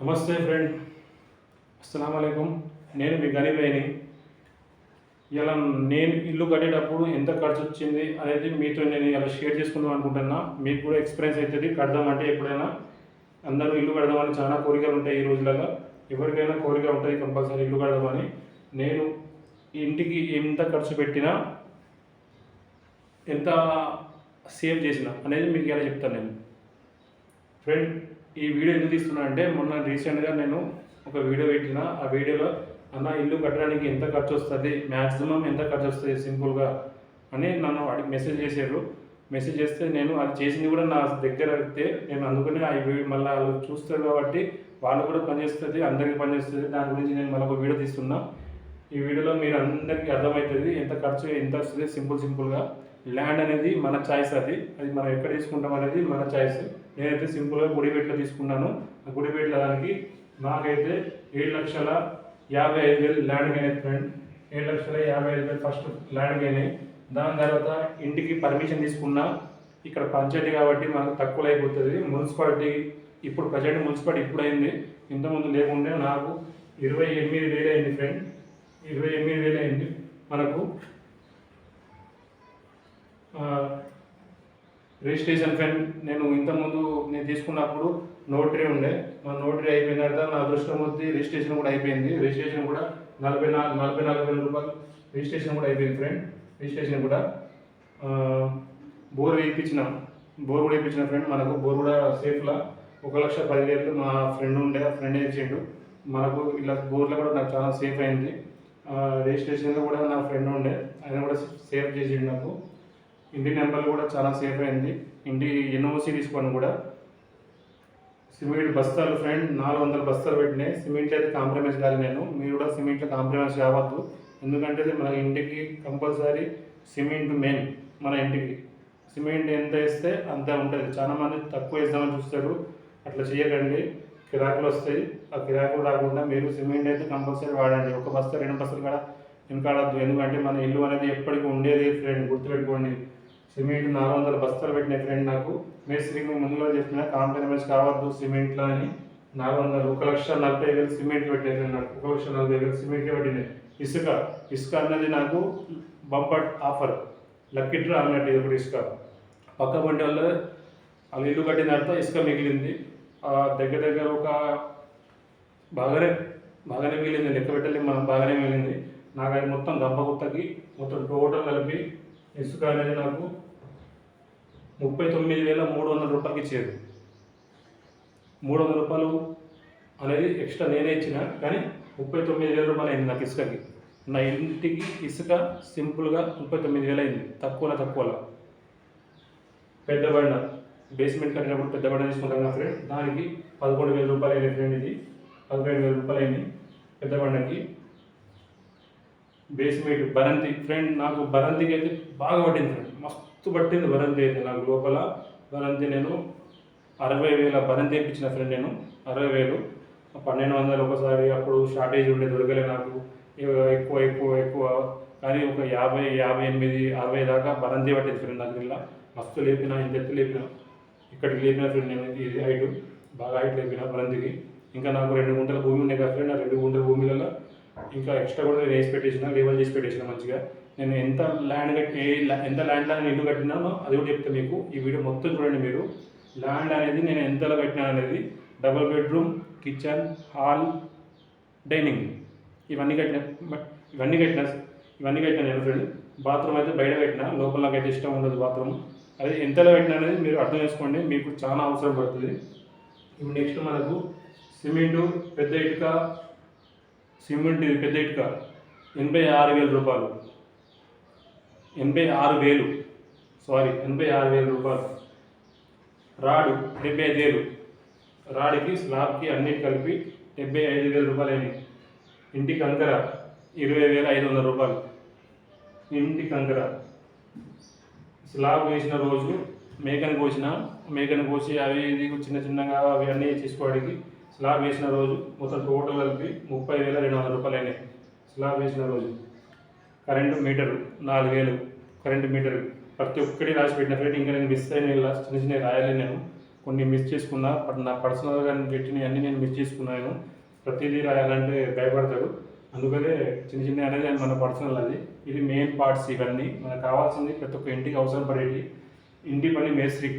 నమస్తే ఫ్రెండ్. అస్సలం నేను మీ గరీబైని. ఇలా నేను ఇల్లు కట్టేటప్పుడు ఎంత ఖర్చు వచ్చింది అనేది మీతో నేను ఇలా షేర్ చేసుకుందాం అనుకుంటున్నా. మీకు కూడా ఎక్స్పీరియన్స్ అవుతుంది కడదామంటే ఎప్పుడైనా అందరూ ఇల్లు కడదామని చాలా కోరికలు ఉంటాయి ఈ రోజులలో. ఎవరికైనా కోరిక ఉంటుంది కంపల్సరీ ఇల్లు కడదామని. నేను ఇంటికి ఎంత ఖర్చు పెట్టినా ఎంత సేవ్ చేసిన అనేది మీకు ఇలా చెప్తాను నేను. ఫ్రెండ్ ఈ వీడియో ఎందుకు తీస్తున్నా అంటే మొన్న రీసెంట్గా నేను ఒక వీడియో పెట్టిన. ఆ వీడియోలో అన్న ఇల్లు కట్టడానికి ఎంత ఖర్చు వస్తుంది మ్యాక్సిమం ఎంత ఖర్చు వస్తుంది సింపుల్గా అని నన్ను అడిగి మెసేజ్ చేశారు. మెసేజ్ చేస్తే నేను అది చేసింది కూడా నా దగ్గర అయితే నేను అందుకనే ఆ వీడియో మళ్ళీ వాళ్ళు చూస్తారు కాబట్టి వాళ్ళు కూడా పనిచేస్తుంది అందరికీ పనిచేస్తుంది దాని గురించి నేను మళ్ళీ ఒక వీడియో తీస్తున్నా. ఈ వీడియోలో మీరు అందరికీ అర్థమవుతుంది ఎంత ఖర్చు ఎంత వస్తుంది? సింపుల్ సింపుల్గా. ల్యాండ్ అనేది మన చాయిస్ అది. అది మనం ఎక్కడ తీసుకుంటాం అనేది మన చాయిస్ నేనైతే సింపుల్గా గుడిపేటలో తీసుకున్నాను. ఆ గుడిపేటల దానికి నాకైతే ఏడు లక్షల యాభై ఐదు వేలు ల్యాండ్ అయినాయి ఫ్రెండ్. ఏడు లక్షల యాభై ఐదు వేలు ఫస్ట్ ల్యాండ్ అయినాయి దాని తర్వాత ఇంటికి పర్మిషన్ తీసుకున్నా. ఇక్కడ పంచాయతీ కాబట్టి మనకు తక్కువ అయిపోతుంది మున్సిపాలిటీ ఇప్పుడు ప్రజెంట్ మున్సిపాలిటీ ఇప్పుడు అయింది ఇంతకుముందు లేకుంటే నాకు ఇరవై ఎనిమిది వేలు అయింది ఫ్రెండ్. ఇరవై ఎనిమిది వేలు అయింది. మనకు రిజిస్ట్రేషన్ ఫ్రెండ్ నేను ఇంతకుముందు నేను తీసుకున్నప్పుడు నోటరీ ఉండే. మా నోటరీ అయిపోయిన తర్వాత నా అదృష్టం వచ్చి రిజిస్ట్రేషన్ కూడా అయిపోయింది. రిజిస్ట్రేషన్ కూడా నలభై నాలుగు నలభై నాలుగు వేల రూపాయలు రిజిస్ట్రేషన్ కూడా అయిపోయింది ఫ్రెండ్. రిజిస్ట్రేషన్ కూడా బోర్ వేయించిన బోర్ కూడా వేయించిన ఫ్రెండ్. మనకు బోర్ కూడా సేఫ్లా. ఒక లక్ష పదివేలు మా ఫ్రెండ్ ఉండే ఆ ఫ్రెండ్ ఇచ్చిండు. మనకు ఇలా బోర్లో కూడా నాకు చాలా సేఫ్ అయింది. రిజిస్ట్రేషన్లో కూడా నా ఫ్రెండ్ ఉండే. ఆయన కూడా సేఫ్ చేసిండు నాకు. ఇంటి నెంబర్ కూడా చాలా సేఫ్ అయింది. ఇంటి ఎన్ఓసి తీసుకోండి కూడా. సిమెంట్ బస్తాలు ఫ్రెండ్ నాలుగు వందల బస్తాలు పెట్టినాయి. సిమెంట్ అయితే కాంప్రమైజ్ కాదు నేను. మీరు కూడా సిమెంట్లో కాంప్రమైజ్ కావద్దు. ఎందుకంటే మన ఇంటికి కంపల్సరీ సిమెంట్ మెయిన్ మన ఇంటికి. సిమెంట్ ఎంత వేస్తే అంత ఉంటుంది. చాలా మంది తక్కువ వేద్దామని చూస్తారు. అట్లా చేయకండి. కిరాకులు వస్తాయి. ఆ కిరాకులు రాకుండా మీరు సిమెంట్ అయితే కంపల్సరీ వాడండి. ఒక బస్తా రెండు బస్తాలు కూడా వెనకాడద్దు. ఎందుకంటే మన ఇల్లు అనేది ఎప్పటికీ ఉండేది ఫ్రెండ్ గుర్తుపెట్టుకోండి. సిమెంట్ నాలుగు వందల బస్తాలు పెట్టిన ఫ్రెండ్ నాకు మేస్త్రికి ముందుగా చెప్పిన కాంప్రమైజ్ కావద్దు సిమెంట్లో అని నాలుగు వందలు ఒక లక్ష నలభై వేలు సిమెంట్ పెట్టిన నాకు ఒక లక్ష నలభై వేలు సిమెంట్ పెట్టినాయి ఇసుక ఇసుక అన్నది నాకు బంపర్ ఆఫర్. లక్కీ డ్రా అన్నట్టు ఇది కూడా ఇసుక. పక్క బండి వల్ల వాళ్ళు ఇల్లు కట్టిన తర్వాత ఇసుక మిగిలింది. దగ్గర దగ్గర ఒక బాగానే బాగానే మిగిలింది. లెక్క పెట్టలేము మనం బాగానే మిగిలింది. నాకు అది మొత్తం గంప గుత్తకి మొత్తం టోటల్ కలిపి ఇసుక అనేది నాకు ముప్పై తొమ్మిది వేల మూడు వందల రూపాయలకి ఇచ్చేది మూడు వందల రూపాయలు అనేది ఎక్స్ట్రా నేనే ఇచ్చిన కానీ ముప్పై తొమ్మిది వేల రూపాయలు అయింది నాకు ఇసుకకి. నా ఇంటికి ఇసుక సింపుల్గా ముప్పై తొమ్మిది వేలు అయింది తక్కువలో. తక్కువలో పెద్ద బండ బేస్మెంట్ కట్టినప్పుడు పెద్ద బండ తీసుకుంటాం కదా ఫ్రెండ్ దానికి పదకొండు వేల రూపాయలు అయినాయి ఫ్రెండ్ ఇది. పదకొండు వేల రూపాయలు అయింది పెద్ద బండకి. బేస్మెంట్ బరంతి ఫ్రెండ్ నాకు బరంతికి అయితే బాగా పట్టింది ఫ్రెండ్ మస్తు పట్టింది బరంతి అయితే నాకు లోపల. బరంతి నేను అరవై వేల బరం తెప్పించిన ఫ్రెండ్ నేను అరవై వేలు. పన్నెండు వందలు ఒకసారి అప్పుడు షార్టేజ్ ఉండే దొరకలే నాకు. ఎక్కువ ఎక్కువ ఎక్కువ కానీ ఒక యాభై యాభై ఎనిమిది అరవై దాకా బరంతి పట్టింది ఫ్రెండ్ నాకు ఇలా. మస్తు లేపిన ఇంత ఎత్తు లేపిన. ఇక్కడికి లేపిన ఫ్రెండ్ నేను ఇది హైట్ బాగా హైట్ లేపిన బరంతికి ఇంకా నాకు రెండు గుంటల భూమి ఉన్నాయి కదా ఫ్రెండ్ ఆ రెండు గుంటల భూమిలలో ఇంకా ఎక్స్ట్రా కూడా నేను వేసి పెట్టేసిన లేవల్ చేసి పెట్టేసిన మంచిగా. నేను ఎంత ల్యాండ్ కట్టి ఎంత ల్యాండ్ నేను ఇల్లు కట్టినానో అది కూడా చెప్తాను మీకు. ఈ వీడియో మొత్తం చూడండి మీరు. ల్యాండ్ అనేది నేను ఎంతలో కట్టినాను అనేది double bedroom kitchen hall dining ఇవన్నీ కట్టిన బట్ ఇవన్నీ కట్టిన ఇవన్నీ కట్టిన నేను ఫ్రెండ్ బాత్రూమ్ అయితే బయట కట్టిన లోపల నాకైతే ఇష్టం ఉండదు బాత్రూమ్ అది ఎంతలో కట్టిన అనేది మీరు అర్థం చేసుకోండి మీకు చాలా అవసరం పడుతుంది. ఇప్పుడు నెక్స్ట్ మనకు సిమెంటు పెద్ద ఇటుక సిమెంట్ పెద్ద ఇటుక. ఎనభై ఆరు వేల రూపాయలు. ఎనభై ఆరు వేలు. సారీ ఎనభై ఆరు వేల రూపాయలు. రాడు డెబ్బై ఐదు వేలు. రాడికి స్లాబ్కి అన్నిటి కలిపి డెబ్బై ఐదు వేల రూపాయలు అయినాయి. ఇంటి కంకర ఇరవై వేల ఐదు వందల రూపాయలు. ఇంటి కంకర. స్లాబ్ వేసిన రోజు మేకను కోసిన మేకను కోసి అవి ఇది చిన్న చిన్నగా అవి అన్నీ చేసుకోవడానికి స్లాబ్ వేసిన రోజు మొత్తం టోటల్ కలిపి ముప్పై వేల రెండు వందల రూపాయలు అయినాయి. స్లాబ్ వేసిన రోజు. కరెంటు మీటరు నాలుగు వేలు. కరెంట్ మీటర్ ప్రతి ఒక్కటి రాసి పెట్టిన ఫ్రెండ్ ఇంకా నేను మిస్ అయిన చిన్న చిన్న రాయాలి నేను. కొన్ని మిస్ చేసుకున్నా బట్ నా పర్సనల్గా పెట్టిన అన్ని నేను మిస్ చేసుకున్నాను ప్రతిదీ రాయాలంటే భయపడతాడు అందుకనే చిన్న చిన్న అనేది మన పర్సనల్ అది. ఇది మెయిన్ పార్ట్స్ ఇవన్నీ. మనకు కావాల్సింది ప్రతి ఒక్క ఇంటికి అవసరం పడేవి ఇంటి పని మేస్త్రి.